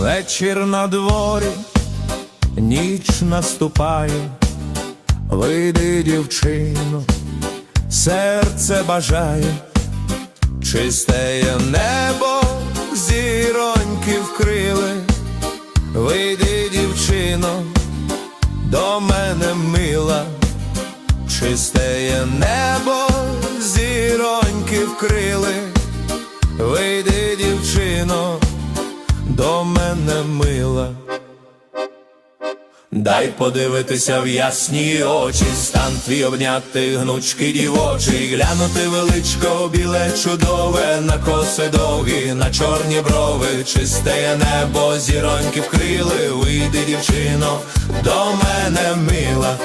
Вечір на дворі, ніч наступає, вийди, дівчино, серце бажає, чистеє небо, зіроньки вкрили, вийди, дівчино, до мене мила, чистеє небо, зіроньки вкрили, до мене мила. Дай подивитися в ясні очі, стан твій обняти гнучки дівочий, глянути величко, біле чудове, на коси довгі, на чорні брови, чисте небо, зіроньки вкрили, вийди, дівчино, до мене мила,